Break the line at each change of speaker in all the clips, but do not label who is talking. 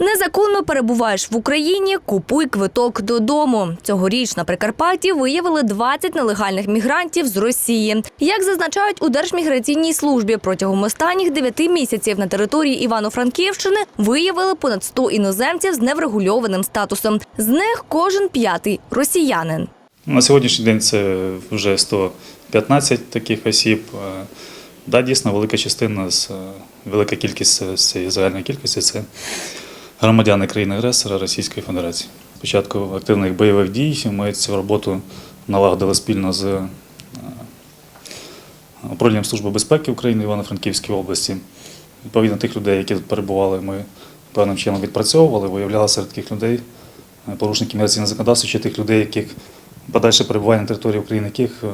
Незаконно перебуваєш в Україні, купуй квиток додому. Цьогоріч на Прикарпатті виявили 20 нелегальних мігрантів з Росії. Як зазначають у Держміграційній службі, протягом останніх 9 місяців на території Івано-Франківщини виявили понад 100 іноземців з неврегульованим статусом. З них кожен п'ятий росіянин.
На сьогоднішній день це вже 115 таких осіб. Е, Да, дійсно, велика частина з е, велика кількість цієї загальної кількості це громадяни країни-агресора Російської Федерації. Спочатку активних бойових дій ми цю роботу налагодили спільно з е, управлінням Служби безпеки України Івано-Франківській області. Відповідно, тих людей, які тут перебували, ми певним чином відпрацьовували, виявляли серед таких людей е, порушників міграційного законодавства чи тих людей, яких подальше перебування на території України, яких,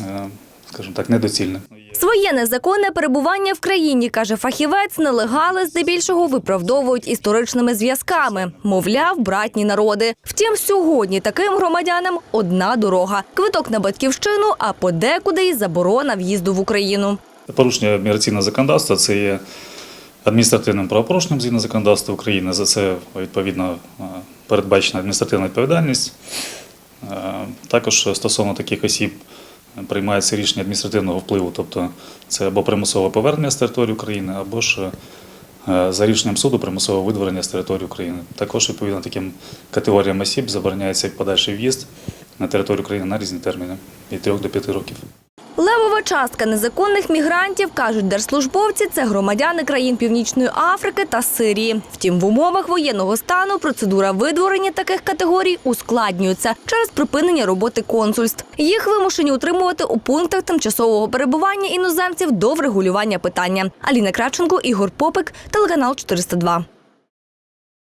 е, скажімо так, недоцільне.
Своє незаконне перебування в країні, каже фахівець, нелегали здебільшого виправдовують історичними зв'язками. Мовляв, братні народи. Втім, сьогодні таким громадянам одна дорога: квиток на батьківщину, а подекуди й заборона в'їзду в Україну.
Порушення міграційного законодавства це є адміністративним правопорушенням згідно законодавства України. За це відповідно е, передбачена адміністративна відповідальність. Е, Також стосовно таких осіб приймається рішення адміністративного впливу, тобто це або примусове повернення з території України, або ж е, за рішенням суду примусове видворення з території України. Також відповідно таким категоріям осіб забороняється подальший в'їзд на територію України на різні терміни від 3 до 5 років.
Левова частка незаконних мігрантів, кажуть держслужбовці, це громадяни країн Північної Африки та Сирії. Втім, в умовах воєнного стану процедура видворення таких категорій ускладнюється через припинення роботи консульств. Їх вимушені утримувати у пунктах тимчасового перебування іноземців до врегулювання питання. Аліна Краченко, Ігор Попик, телеканал 402.